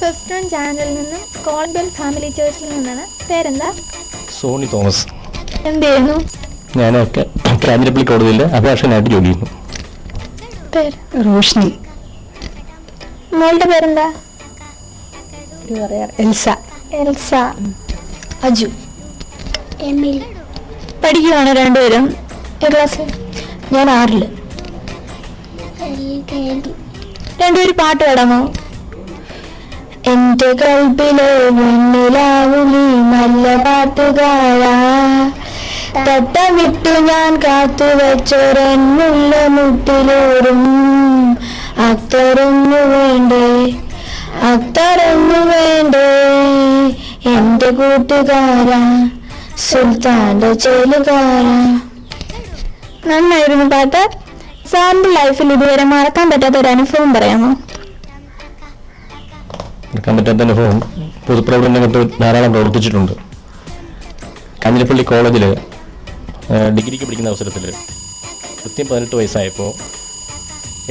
First one ചാനലിൽ നിന്ന് call family ചേഴ്സിൽ നിന്നാണ്. പേരെന്താ? സോണി തോമസ്. എന്ത് ചെയ്യുന്നു? ഞാൻ കാഞ്ഞിരപ്പള്ളി കോടതിയിൽ അഭിഭാഷകനായിട്ട് ജോലി ചെയ്യുന്നു. പേര്? റോഷ്നി. മോളുടെ പേരെന്താ? എൽസ. എൽസ. അജു. എമിൽ. പഠിക്കുകയാണ് രണ്ടുപേരും? ക്ലാസ് ഞാൻ ആറിൽ. രണ്ടുപേരും പാട്ട് പാടാമോ? എന്റെ കൽബിലെ മുന്നിലാവുമി നല്ല പാട്ടുകാരാ. തട്ടമിട്ടു ഞാൻ കാത്തു വെച്ചൊരെന്നുള്ള മുട്ടിലൂറും അത്തരൊന്നു വേണ്ടേ? എന്റെ കൂട്ടുകാരാ സുൽത്താന്റെ ചെലുകാരാ നന്നായിരുന്നു പാട്ട്. സാറിന്റെ ലൈഫിൽ ഇതുവരെ മറക്കാൻ പറ്റാത്ത ഒരു അനുഭവം പറയാമോ? മറക്കാൻ പറ്റാത്ത അനുഭവം പൊതുപ്രവർത്തന രംഗത്ത് ധാരാളം പ്രവർത്തിച്ചിട്ടുണ്ട്. കാഞ്ഞിരപ്പള്ളി കോളേജിൽ ഡിഗ്രിക്ക് പഠിക്കുന്ന അവസരത്തിൽ കൃത്യം പതിനെട്ട് വയസ്സായപ്പോൾ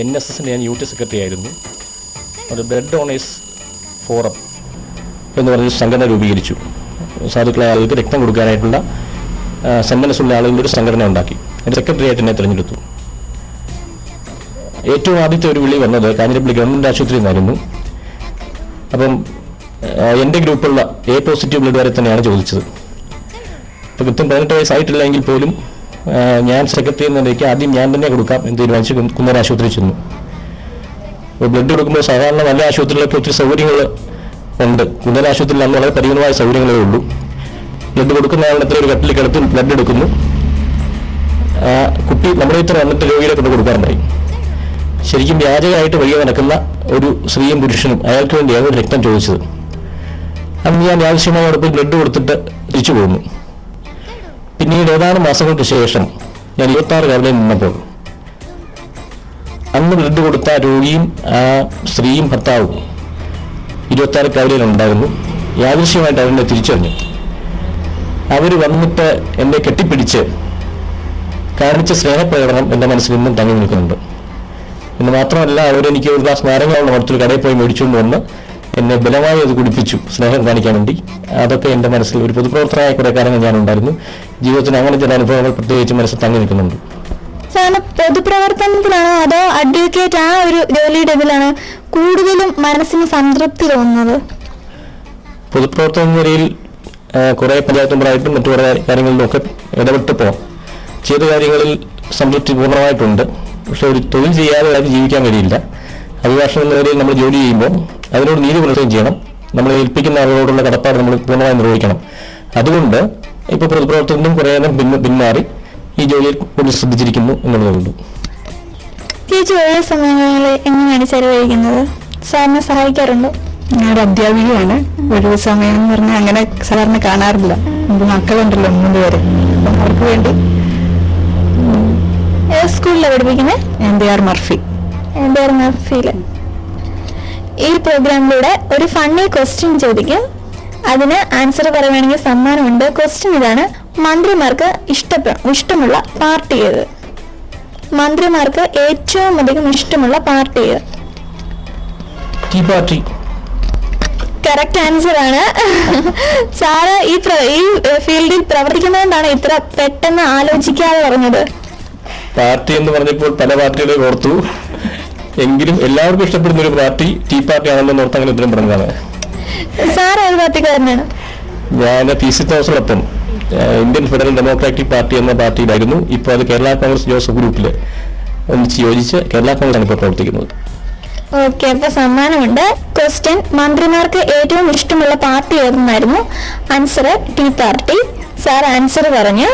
എൻ എസ് എസിന്റെ ഞാൻ യൂട്ടി സെക്രട്ടറി ആയിരുന്നു. ഒരു ബ്ലഡ് ഡൊണേഴ്സ് ഫോറം എന്ന് പറഞ്ഞ സംഘടന രൂപീകരിച്ചു. സാധുക്കളായ ആളുകൾക്ക് രക്തം കൊടുക്കാനായിട്ടുള്ള സന്മനസ്സുള്ള ആളുകളുടെ ഒരു സംഘടന ഉണ്ടാക്കി. സെക്രട്ടറി ആയിട്ട് എന്നെ തിരഞ്ഞെടുത്തു. ഏറ്റവും ആദ്യത്തെ ഒരു വിളി വന്നത് കാഞ്ഞിരപ്പള്ളി ഗവൺമെന്റ് ആശുപത്രിയിൽ നിന്നായിരുന്നു. അപ്പം എന്റെ ഗ്രൂപ്പുള്ള എ പോസിറ്റീവ് ബ്ലഡ് വരെ തന്നെയാണ് ചോദിച്ചത്. അപ്പോൾ കൃത്യം പതിനെട്ട് വയസ്സായിട്ടില്ലെങ്കിൽ പോലും ഞാൻ സെക്രട്ടറി എന്ന നിലയ്ക്ക് ആദ്യം ഞാൻ തന്നെ കൊടുക്കാം എന്ന് തീരുമാനിച്ച് കുന്നര ആശുപത്രിയിൽ ചെന്നു. ബ്ലഡ് കൊടുക്കുമ്പോൾ സാധാരണ നല്ല ആശുപത്രികളൊക്കെ ഒത്തിരി സൗകര്യങ്ങൾ ഉണ്ട്. ഇന്നലെ ആശുപത്രിയിൽ അന്ന് വളരെ പരിമിതമായ സൗകര്യങ്ങളേ ഉള്ളൂ. ബ്ലഡ് കൊടുക്കുന്ന ആളിനത്തിൽ ഒരു കട്ടിൽ കിടത്തി ബ്ലഡ് എടുക്കുന്നു. കുട്ടി നമ്മുടെ ഇത്ര വന്നിട്ട് രോഗികളെ കൊണ്ട് കൊടുക്കാൻ ശരിക്കും വ്യാജകമായിട്ട് വഴിയെ നടക്കുന്ന ഒരു സ്ത്രീയും പുരുഷനും അയാൾക്ക് വേണ്ടിയാണ് രക്തം ചോദിച്ചത്. അന്ന് ഞാൻ ആവശ്യമായ ബ്ലഡ് കൊടുത്തിട്ട് തിരിച്ചു പോകുന്നു പിന്നീട് ഏതാനും മാസങ്ങൾക്ക് ശേഷം ഞാൻ ഇരുപത്തി ആറ് കവലയിൽ നിന്നപ്പോൾ അന്ന് ബ്ലഡ് കൊടുത്ത രോഗിയും ആ സ്ത്രീയും ഭർത്താവും ഇരുപത്തി ആറ് കവലയിൽ ഉണ്ടായിരുന്നു യാദൃശ്യമായിട്ട് അവരെ തിരിച്ചറിഞ്ഞു. അവർ വന്നിട്ട് എന്നെ കെട്ടിപ്പിടിച്ച് കാണിച്ച സ്നേഹപ്രകടനം എന്റെ മനസ്സിൽ നിന്നും തങ്ങി നിൽക്കുന്നുണ്ട്. എന്ന് മാത്രമല്ല അവരെനിക്ക് ഒരു ഗ്ലാസ് നാരങ്ങയുള്ള മറ്റൊരു കടയിൽ പോയി മേടിച്ചുകൊണ്ട് വന്ന് എന്നെ ബലമായി അത് കുടിപ്പിച്ചു സ്നേഹം കാണിക്കാൻ വേണ്ടി. അതൊക്കെ എന്റെ മനസ്സിൽ ഒരു പൊതുപ്രവർത്തനമായ കുറേ കാര്യങ്ങൾ ഞാനുണ്ടായിരുന്നു ജീവിതത്തിൽ അങ്ങനെ ചില അനുഭവങ്ങൾ പ്രത്യേകിച്ച് മനസ്സിൽ തങ്ങി നിൽക്കുന്നുണ്ട്. സാറിന് പൊതുപ്രവർത്തനത്തിലാണോ അതോ അഡ്വക്കേറ്റ് ആ ഒരു ജോലിയുടെ ഇതിലാണ് കൂടുതലും മനസ്സിന് സംതൃപ്തി തോന്നുന്നത്? പൊതുപ്രവർത്തന നിലയിൽ കുറേ പഞ്ചായത്ത് മെമ്പറായിട്ടും മറ്റു കുറേ ഇടപെട്ട് ഇടപെട്ടപ്പോൾ ചെയ്ത കാര്യങ്ങളിൽ സംതൃപ്തി പൂർണമായിട്ടുണ്ട്. പക്ഷെ ഒരു തൊഴിൽ ചെയ്യാതെ അത് ജീവിക്കാൻ കഴിയില്ല. അഭിഭാഷകൻ എന്ന നിലയിൽ നമ്മൾ ജോലി ചെയ്യുമ്പോൾ അതിനോട് നീതി പുലർത്തുകയും ചെയ്യണം. നമ്മൾ ഏൽപ്പിക്കുന്ന ആളുകളോടുള്ള കടപ്പാട് നമ്മൾ പൂർണമായി നിർവഹിക്കണം. അതുകൊണ്ട് ഇപ്പോൾ പൊതുപ്രവർത്തനത്തിനും കുറേ നേരം പിന്മാറി. ഈ ജോലിയിൽ കൂടുതൽ ശ്രദ്ധിച്ചിരിക്കുന്നു എന്നുള്ളതുകൊണ്ട് ഈ ഒഴിവ് സമയങ്ങളിൽ എങ്ങനെയാണ് ചെലവഴിക്കുന്നത്? സാറിനെ സഹായിക്കാറുണ്ടോ? ഞാനൊരു അധ്യാപികയാണ്. ഒഴിവ് സമയം എന്ന് പറഞ്ഞാൽ അങ്ങനെ സാധാരണ കാണാറില്ല. നമുക്ക് മക്കളുണ്ടല്ലോ മൂന്ന് പേര്. അപ്പം അവർക്ക് വേണ്ടി ഏത് സ്കൂളിലാണ് പഠിപ്പിക്കുന്നത് N B R Murphy. N D R മർഫിയിൽ ഈ പ്രോഗ്രാമിലൂടെ ഒരു ഫണ്ണി ക്വസ്റ്റ്യൻ ചോദിക്കും. അതിന് ആൻസർ പറയുകയാണെങ്കിൽ സമ്മാനമുണ്ട്. ക്വസ്റ്റ്യൻ ഇതാണ് മന്ത്രിമാർക്ക് ഇഷ്ടപ്പെ ഇഷ്ടമുള്ള പാർട്ടി ഏത്? മന്ത്രിമാർക്ക് ഏറ്റവും അധികം ഇഷ്ടമുള്ള പാർട്ടി ഏത്? Tea party. കറക്റ്റ് ആൻസർ ആണ്. സാറ് ഈ ഈ ഫീൽഡിൽ പ്രവർത്തിക്കുന്നതുകൊണ്ടാണ് ഇത്ര പെട്ടെന്ന് ആലോചിക്കാതെ പറഞ്ഞത്. പാർട്ടി എന്ന് പറഞ്ഞപ്പോൾ പല പാർട്ടികളെ ഓർത്തു. എങ്കിലും എല്ലാവർക്കും ഇഷ്ടപ്പെടുന്ന ഒരു പാർട്ടി ടീ പാർട്ടി ആണെന്ന് ഓർത്ത് അങ്ങനെ ഉത്തരം പറഞ്ഞതാണ്. സാർ ഏത് പാർട്ടിക്കാരനാണ്? ഞാൻ പി സി തോമസിനൊപ്പം ഏഹ്, ഇന്ത്യൻ ഫെഡറൽ ഡെമോക്രാറ്റിക് പാർട്ടി എന്ന പാർട്ടിയിലായിരുന്നു. ഇപ്പോൾ അത് കേരള കോൺഗ്രസ് ജോസഫ് ഗ്രൂപ്പിൽ ഒന്നിച്ച് യോജിച്ച് കേരള കോൺഗ്രസ് ആണ് ഇപ്പോൾ പ്രവർത്തിക്കുന്നത്. ഓക്കെ അപ്പൊ സമ്മാനമുണ്ട്. ക്വസ്റ്റ്യൻ മന്ത്രിമാർക്ക് ഏറ്റവും ഇഷ്ടമുള്ള party ഏതെന്നായിരുന്നു? Answer tea party. Sir answer പറഞ്ഞു.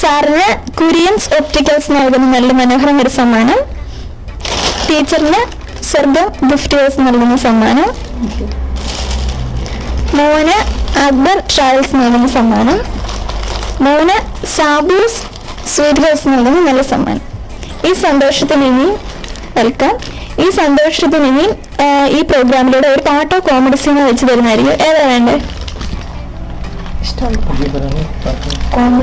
സാറിന് കുരിയൻസ് ഒപ്റ്റിക്കൽസ് നൽകുന്ന നല്ല മനോഹരം ഒരു സമ്മാനം. ടീച്ചറിന് സ്വർഗം ഗിഫ്റ്റേഴ്സ് നൽകുന്ന സമ്മാനം. മോന് അക്ബർ ട്രാവൽസ് നൽകുന്ന സമ്മാനം. മൂന്ന് സാബൂസ് സ്വീറ്റ് ഹൗസ് നൽകുന്ന നല്ല സമ്മാനം. ഈ സന്തോഷത്തിന് ഇനി വെൽക്കം ഈ സന്തോഷത്തിന് ഇനി ഈ പ്രോഗ്രാമിലൂടെ ഒരു പാട്ടോ കോമഡി സീനോ വെച്ച് തരുന്നതായിരിക്കും. ഏതാ വേണ്ടേ? കോമഡി